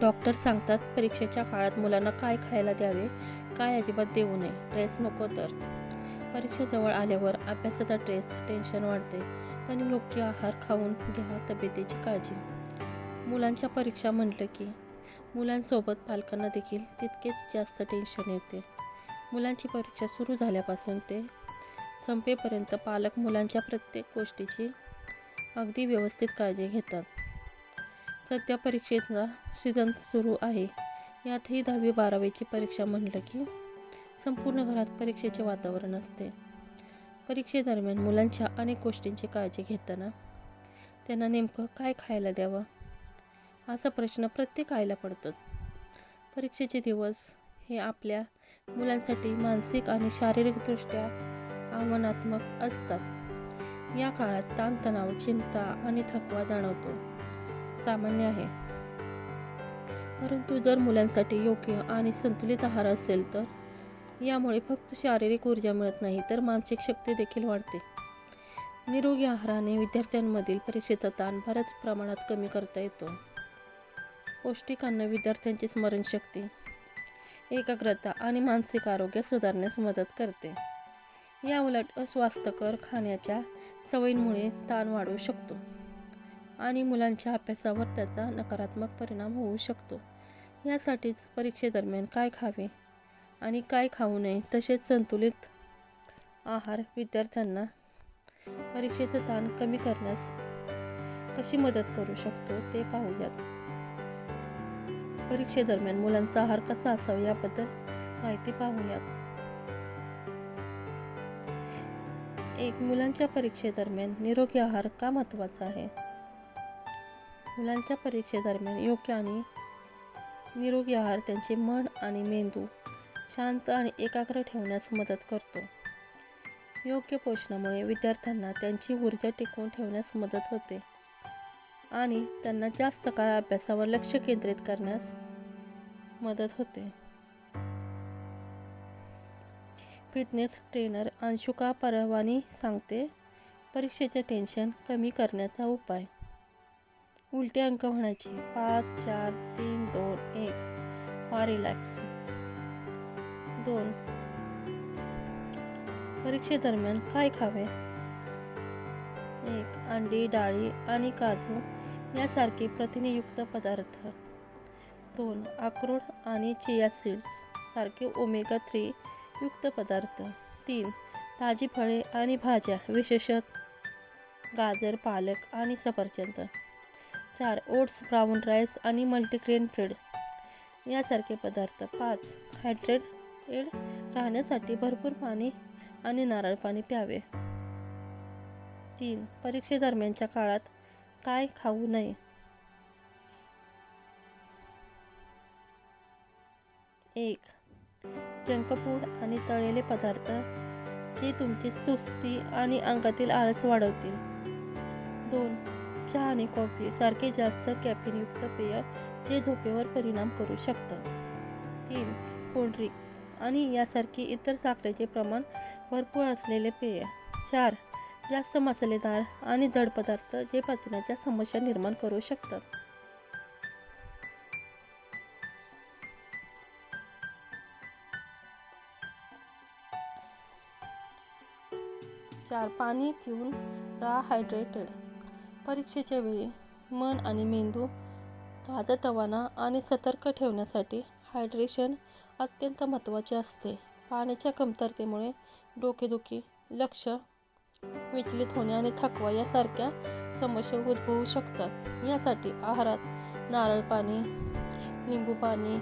Doctor सांगतात परीक्षेच्या काळात मुलांना काय खायला द्यावे? काय अजिबात देऊ नये. ट्रेस नको तर. परीक्षेजवळ आल्यावर अभ्यासाचा ट्रेस टेन्शन वाढते. पण योग्य आहार खाऊन घ्या तब्येतीची काळजी. मुलांच्या परीक्षा म्हटलं की मुलांसोबत पालकांना देखील तितकेच जास्त टेन्शन येते. मुलांची परीक्षा सुरू झाल्यापासून ते संपेपर्यंत पालक मुलांच्या प्रत्येक गोष्टीची अगदी व्यवस्थित काळजी घेतात. सध्या परीक्षेचा सीझन सुरू आहे. यातही दहावी बारावीची परीक्षा म्हणलं की संपूर्ण घरात परीक्षेचे वातावरण असते. परीक्षेदरम्यान मुलांच्या अनेक गोष्टींची काळजी घेताना त्यांना नेमकं काय खायला द्यावं? असा प्रश्न प्रत्येक आईला पडतो. परीक्षेचे दिवस हे आपल्या मुलांसाठी मानसिक आणि शारीरिकदृष्ट्या आव्हानात्मक असतात. या काळात ताणतणाव चिंता आणि थकवा जाणवतो. सामान्य आहे. परंतु जर मुलांसाठी योग्य आणि संतुलित आहार असेल तर यामुळे फक्त शारीरिक ऊर्जा मिळत नाही तर मानसिक शक्ती देखील वाढते. निरोगी आहाराने विद्यार्थ्यांमधील परीक्षेचा ताण बऱ्याच प्रमाणात कमी करता येतो. पौष्टिक अन्न विद्यार्थ्यांची स्मरणशक्ती एकाग्रता आणि मानसिक आरोग्य सुधारण्यास मदत करते. या उलट अस्वास्थ्यकर खाण्याच्या सवयींमुळे ताण वाढू शकतो. आणि मुलांच्या अभ्यासावर त्याचा नकारात्मक परिणाम होऊ शकतो. यासाठीच परीक्षेदरम्यान काय खावे आणि काय खाऊ नये तसेच संतुलित आहार विद्यार्थ्यांना परीक्षेचं ताण कमी करण्यास कशी मदत करू शकतो ते पाहूयात. परीक्षेदरम्यान मुलांचा आहार कसा असावा याबद्दल माहिती पाहूयात. एक मुलांच्या परीक्षेदरम्यान निरोगी आहार का महत्त्वाचा आहे? मुलांच्या परीक्षेदरम्यान योग्य आणि निरोगी आहार त्यांचे मन आणि मेंदू शांत आणि एकाग्र ठेवण्यास मदत करतो. योग्य पोषणामुळे विद्यार्थ्यांना त्यांची ऊर्जा टिकवून ठेवण्यास मदत होते आणि त्यांना जास्त काळ अभ्यासावर लक्ष केंद्रित करण्यास मदत होते. फिटनेस ट्रेनर अंशुका परवानी सांगते परीक्षेचे टेन्शन कमी करण्याचा उपाय उलटे अंक म्हणायचे. पाच चार तीन दोन एक. हा रिलॅक्स दोन. परीक्षेदरम्यान काय खावे? एक. अंडी डाळी आणि काजू यासारखे प्रथिनेयुक्त पदार्थ. दोन. अक्रोड आणि चिया सीड्स सारखे ओमेगा थ्री युक्त पदार्थ. तीन. ताजी फळे आणि भाज्या विशेषत गाजर पालक आणि सफरचंद. चार ओट्स ब्राऊन राईस आणि मल्टीग्रेन ब्रेड यासारखे पदार्थ. पाच हायड्रेटेड राहण्यासाठी भरपूर पाणी आणि नारळ पाणी प्यावे. तीन परीक्षेदरम्यानच्या काळात काय खाऊ नये? एक जंक फूड आणि तळलेले पदार्थ जे तुमची सुस्ती आणि अंगातील आळस वाढवतील. दोन चहा आणि कॉफी सारखे जास्त कॅफिनयुक्त पेय जे झोपेवर परिणाम करू शकतात. तीन कोल्ड्रिंक्स आणि यासारखी इतर साखरेचे प्रमाण भरपूर असलेले पेय. चार जास्त मसालेदार आणि जड पदार्थ जे पचनाच्या समस्या निर्माण करू शकतात. चार पाणी पिऊन राहायड्रेटेड हायड्रेटेड परीक्षेच्या वेळी मन आणि मेंदू ताजतवाना आणि सतर्क ठेवण्यासाठी हायड्रेशन अत्यंत महत्त्वाचे असते. पाण्याच्या कमतरतेमुळे डोकेदुखी लक्ष विचलित होणे आणि थकवा यासारख्या समस्या उद्भवू शकतात. यासाठी आहारात नारळ पाणी लिंबू पाणी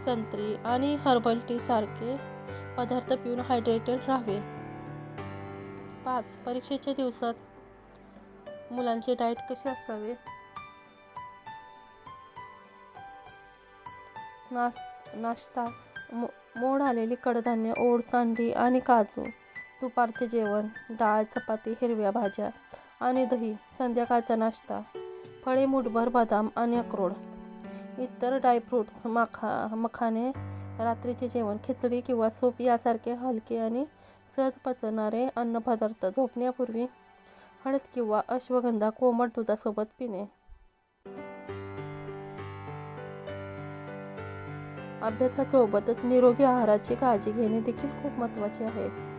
संत्री आणि हर्बल टी सारखे पदार्थ पिऊन हायड्रेटेड राहावे. पाच परीक्षेच्या दिवसात मुलांचे डाएट कसे असावे? नास नाश्ता मो मोड आलेली कडधान्य ओट्स अंडी आणि काजू दुपारचे जेवण डाळ चपाती हिरव्या भाज्या आणि दही संध्याकाळचा नाश्ता फळे मुठभर बदाम आणि अक्रोड. इतर ड्रायफ्रूट्स माखा मखाने रात्रीचे जेवण खिचडी किंवा सूप यासारखे हलके आणि सहज पचणारे अन्नपदार्थ झोपण्यापूर्वी हळद किंवा अश्वगंधा कोमट दुधासोबत पिणे. अभ्यासासोबतच निरोगी आहाराची काळजी घेणे देखील खूप महत्त्वाचे आहे.